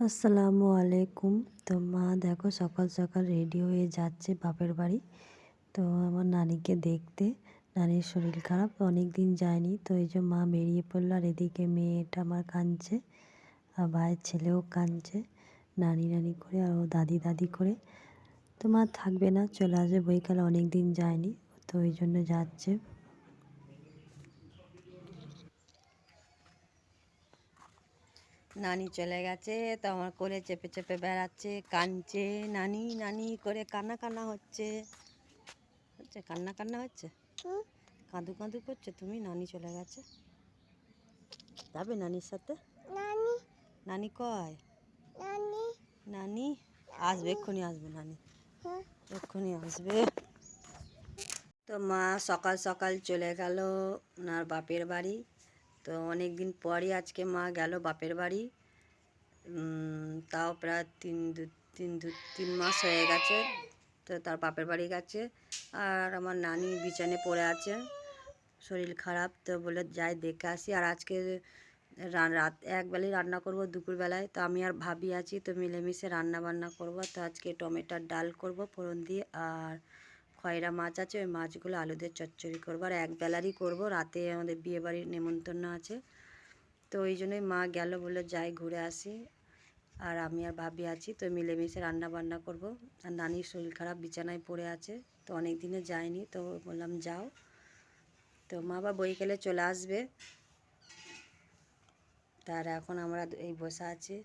আসসালামু আলাইকুম। তো মা, দেখো সকাল সকাল রেডি হয়ে যাচ্ছে বাপের বাড়ি। তো আমার নানিকে দেখতে। নানির শরীর খারাপ অনেক দিন যায়নি। তো এই যে মা বেরিয়ে পড়ল আর এদিকে মেয়েটা আমার কাঁদছে, আর ভাইয়ের ছেলেও কাঁদছে। নানি নানি করে আর ও দাদি দাদি করে। তো মা থাকবে না, চলে আসবে। বইকালে অনেক দিন যায়নি, তো ওই জন্য যাচ্ছে। নানি চলে গেছে তো আমার কোলে চেপে চেপে বেড়াচ্ছে কাঁদছে নানি নানি করে কান্না কান্না হচ্ছে। হচ্ছে কান্না কান্না হচ্ছে? কাঁদু কাঁদু করছে তুমি? নানি চলে গেছে? যাবে নানির সাথে? নানি। নানি কয়? নানি। নানি? আসবে এক্ষুনি আসবে নানি। হ্যাঁ। এক্ষুনি আসবে। তো মা সকাল সকাল চলে গেল ওনার বাপের বাড়ি। তো অনেক দিন পরই আজকে মা গেল বাপের বাড়ি। তাও প্রায় তিন দু তিন দু, তিন মাস হয়ে গেছে, তো তার বাপের বাড়ি গেছে। আর আমার নানি বিছানে পড়ে আছে, শরীর খারাপ, তো বলে যাই দেখে আসি। আর আজকে রাত একবেলাই রান্না করব দুপুরবেলায়, তো আমি আর ভাবি আছি তো মিলেমিশে রান্না বান্না করব। তো আজকে টমেটোর ডাল করব ফোড়ন দিয়ে আর খয়রা মাছ আছে, ওই মাছগুলো আলু দিয়ে চচ্চড়ি করব। আর এক বেলারই করব, রাতে আমাদের বিয়ে বাড়ির নেমন্তন্ন আছে। তো ওই জন্যই মা গেল বলে যাই ঘুরে আসি। আর আমি আর ভাবি আছি, তো মিলেমিশে রান্না বান্না করব। আর নানির শরীর খারাপ, বিছানায় পড়ে আছে, তো অনেক দিনে যায়নি, তো বললাম যাও। তো মা বা বইকালে চলে আসবে। তার এখন আমরা এই বসে আছি।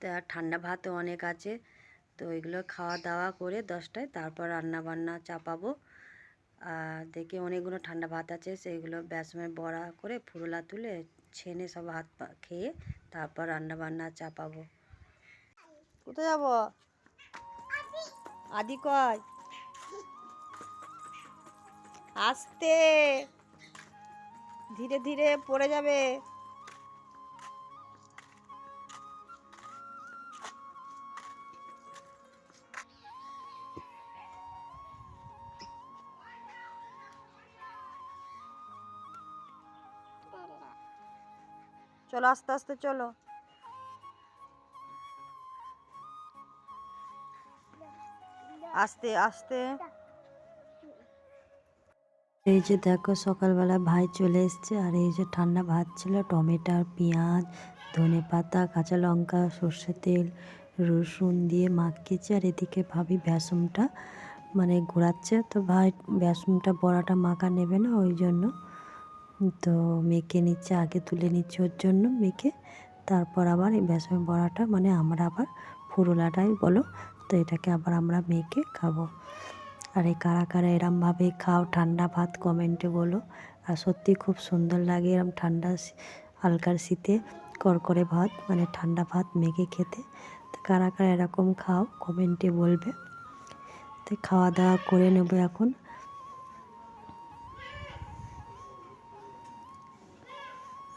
তো ঠান্ডা ভাতও অনেক আছে। তো এগুলো খাওয়া দাওয়া করে দশটায় তারপর রান্না বান্না চাপাবো। আর দেখি অনেকগুলো ঠান্ডা ভাত আছে সেইগুলো বেসমে বড়া করে ফুরলা তুলে ছেনে সব হাত পা খেয়ে তারপর রান্না বান্না চাপাবো। কোথায় যাব? আদি কয় আস্তে। ধীরে ধীরে পড়ে যাবে। চলো আস্তে আস্তে চলো। আস্তে আস্তে। এই যে দেখো সকালবেলা ভাই চলে এসছে, আর এই যে ঠান্ডা ভাত ছিল, টমেটো পেঁয়াজ, ধনে পাতা, কাঁচা লঙ্কা, সর্ষে তেল, রসুন দিয়ে মাখিয়েছে, আর এদিকে ভাবি বেসমটা মানে ঘোরাচ্ছে, তো ভাই বেসমটা বড়াটা মাখা নেবে না, ওই জন্য তো মেখে নিচ্ছে, আগে তুলে নিচ্ছে ওর জন্য মেখে। তারপর আবার এই বেসমের বড়াটা মানে আমরা আবার ফুরোলাটাই বলো, তো এটাকে আবার আমরা মেখে খাব। আর এই কারা কারা এরমভাবে খাও, ঠান্ডা ভাত কমেন্টে বলো। আর সত্যি খুব সুন্দর লাগে এরম ঠান্ডা হালকার শীতে করকরে ভাত মানে ঠান্ডা ভাত মেখে খেতে। তো কারা কারা এরকম খাও, কমেন্টে বলবে। তো খাওয়া দাওয়া করে নেব এখন।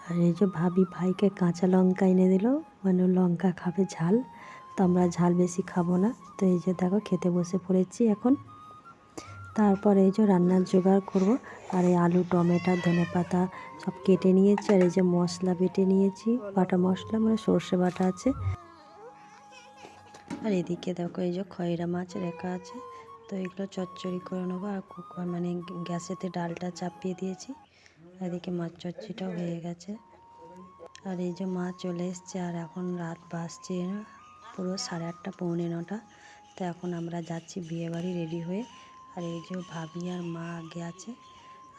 আর এই যে ভাবি ভাইকে কাঁচা লঙ্কা এনে দিল মানে লঙ্কা খাবে ঝাল, তো আমরা ঝাল বেশি খাব না। তো এই যে দেখো খেতে বসে পড়েছি এখন। তারপর এই যে রান্নার জোগাড় করব, আর এই আলু, টমেটো, ধনে পাতা সব কেটে নিয়েছি, আর এই যে মশলা বেটে নিয়েছি, বাটা মশলা মানে সর্ষে বাটা আছে। আর এদিকে দেখো এই যে খয়রা মাছ রেখা আছে, তো এগুলো চচ্চড়ি করে নেব, আর কুকার মানে গ্যাসেতে ডালটা চাপিয়ে দিয়েছি। এদিকে মাছ চচ্চড়িটাও হয়ে গেছে। আর এই যে মা চলে এসছে, আর এখন রাত বাজছে পুরো সাড়ে আটটা, পৌনে নটা। তো এখন আমরা যাচ্ছি বিয়েবাড়ি রেডি হয়ে। আর এই যে ভাবি আর মা আগে আছে,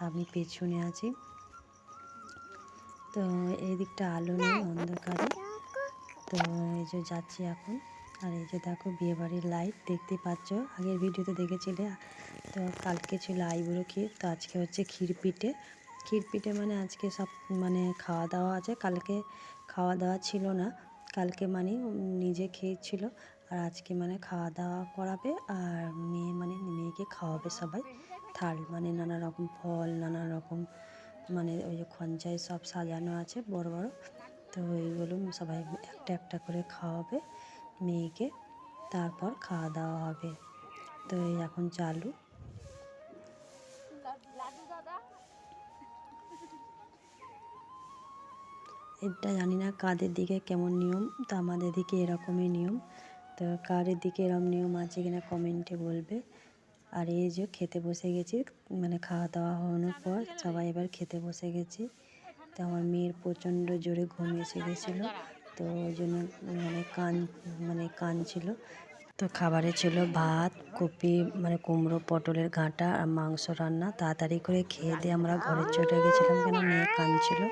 আমি পেছনে আছি। তো এই দিকটা আলো নেই, অন্ধকারে। তো এই যে যাচ্ছি এখন। আর এই যে দেখো বিয়েবাড়ির লাইট দেখতে পাচ্ছ? আগের ভিডিওতে দেখেছিলে? তো কালকে ছিল আইবুড়ো ক্ষীর, তো আজকে হচ্ছে ক্ষীর পিঠে। ক্ষীর পিঠে মানে আজকে সব মানে খাওয়া দাওয়া আছে। কালকে খাওয়া দাওয়া ছিল না। কালকে মানে নিজে খেয়েছিল। আর আজকে মানে খাওয়া দাওয়া করাবে আর মেয়ে মানে মেয়েকে খাওয়াবে সবাই। থাল মানে নানা রকম ফল, নানা রকম মানে ওই যে খঞ্চায় সব সাজানো আছে বড় বড়। তো ওইগুলো সবাই একটা একটা করে খাওয়াবে মেয়েকে। তারপর খাওয়া দাওয়া হবে। তো এই এখন চালু। এটা জানি না কাদের দিকে কেমন নিয়ম, তো আমাদের দিকে এরকমই নিয়ম। তো কারের দিকে এরকম নিয়ম আছে কিনা কমেন্টে বলবে। আর এই যে খেতে বসে গেছি মানে খাওয়া দাওয়া হওয়ানোর পর সবাই এবার খেতে বসে গেছি। তো আমার মেয়ের প্রচণ্ড জোরে ঘুম এসে গেছিল, তো ওই জন্য মানে কান মানে কান ছিল। তো খাবারে ছিল ভাত, কপি মানে কুমড়ো, পটলের ঘাঁটা আর মাংস রান্না। তাড়াতাড়ি করে খেয়ে দিয়ে আমরা ঘরে চলে গেছিলাম কেন মেয়ে কাঁদছিল।